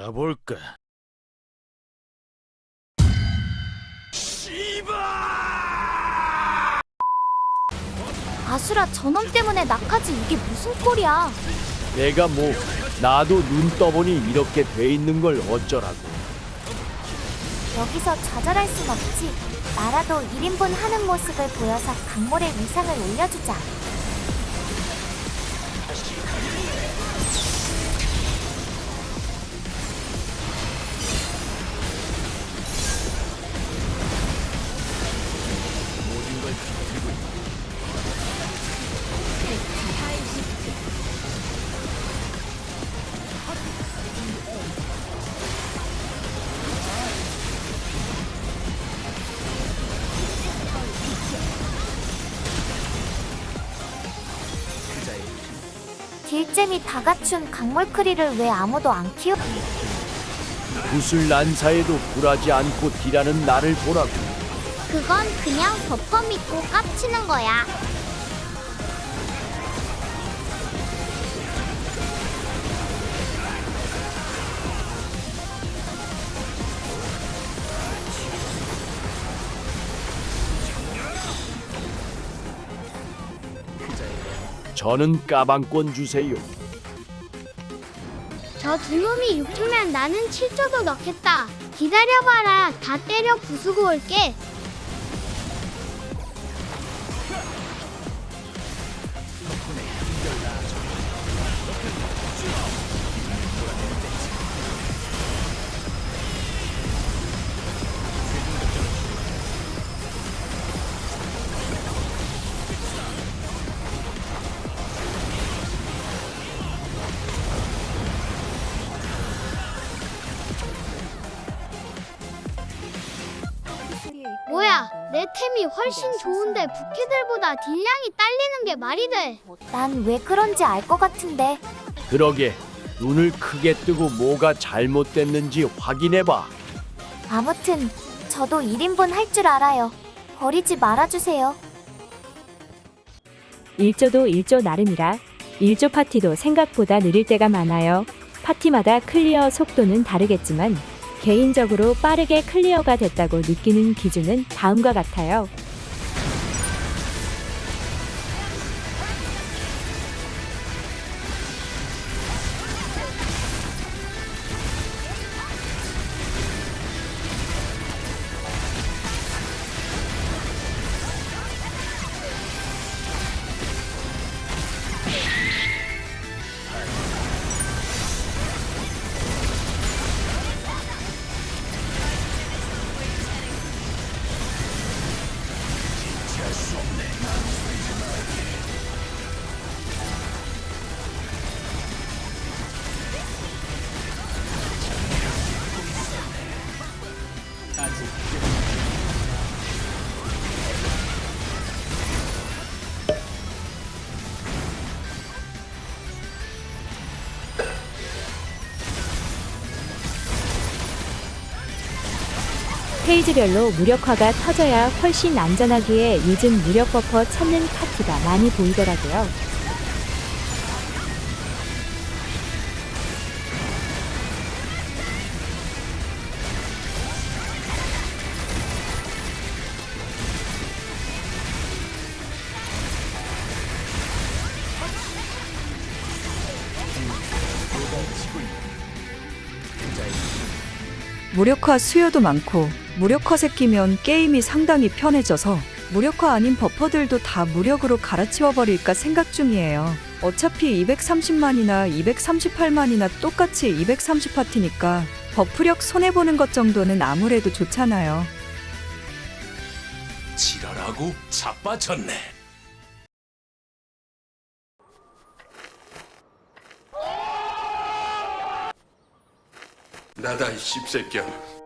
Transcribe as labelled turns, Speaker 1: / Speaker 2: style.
Speaker 1: 가볼까?
Speaker 2: 아수라 저놈 때문에 낙하지 이게 무슨 꼴이야?
Speaker 1: 내가 뭐 나도 눈 떠보니 이렇게 돼 있는 걸 어쩌라고.
Speaker 2: 여기서 좌절할 순 없지. 나라도 1인분 하는 모습을 보여서 강몰의 위상을 올려주자. 딜잼이 다 갖춘 강몰크리를 왜 아무도 안 키우?
Speaker 1: 구슬 난사에도 굴하지 않고 딜하는 나를 보라고.
Speaker 2: 그건 그냥 버퍼 믿고 깝치는 거야.
Speaker 1: 저는 까방권 주세요.
Speaker 3: 저 두 놈이 육주면 나는 7조도 넣겠다. 기다려봐라. 다 때려 부수고 올게. 내 템이 훨씬 좋은데 부캐들보다 딜량이 딸리는 게 말이 돼.
Speaker 2: 난 왜 그런지 알 것 같은데.
Speaker 1: 그러게 눈을 크게 뜨고 뭐가 잘못됐는지 확인해봐.
Speaker 2: 아무튼 저도 1인분 할 줄 알아요. 버리지 말아주세요.
Speaker 4: 1조도 1조 나름이라 1조 파티도 생각보다 느릴 때가 많아요. 파티마다 클리어 속도는 다르겠지만 개인적으로 빠르게 클리어가 됐다고 느끼는 기준은 다음과 같아요. 없네. 페이지별로 무력화가 터져야 훨씬 안전하기에 요즘 무력 버퍼 찾는 파티가 많이 보이더라고요.
Speaker 5: 무력화 수요도 많고 무력화 새끼면 게임이 상당히 편해져서 무력화 아닌 버퍼들도 다 무력으로 갈아치워 버릴까 생각 중이에요. 어차피 230만이나 238만이나 똑같이 230파티니까 버프력 손해보는 것 정도는 아무래도 좋잖아요.
Speaker 6: 지랄하고 자빠졌네. 나다 이 씹새끼야.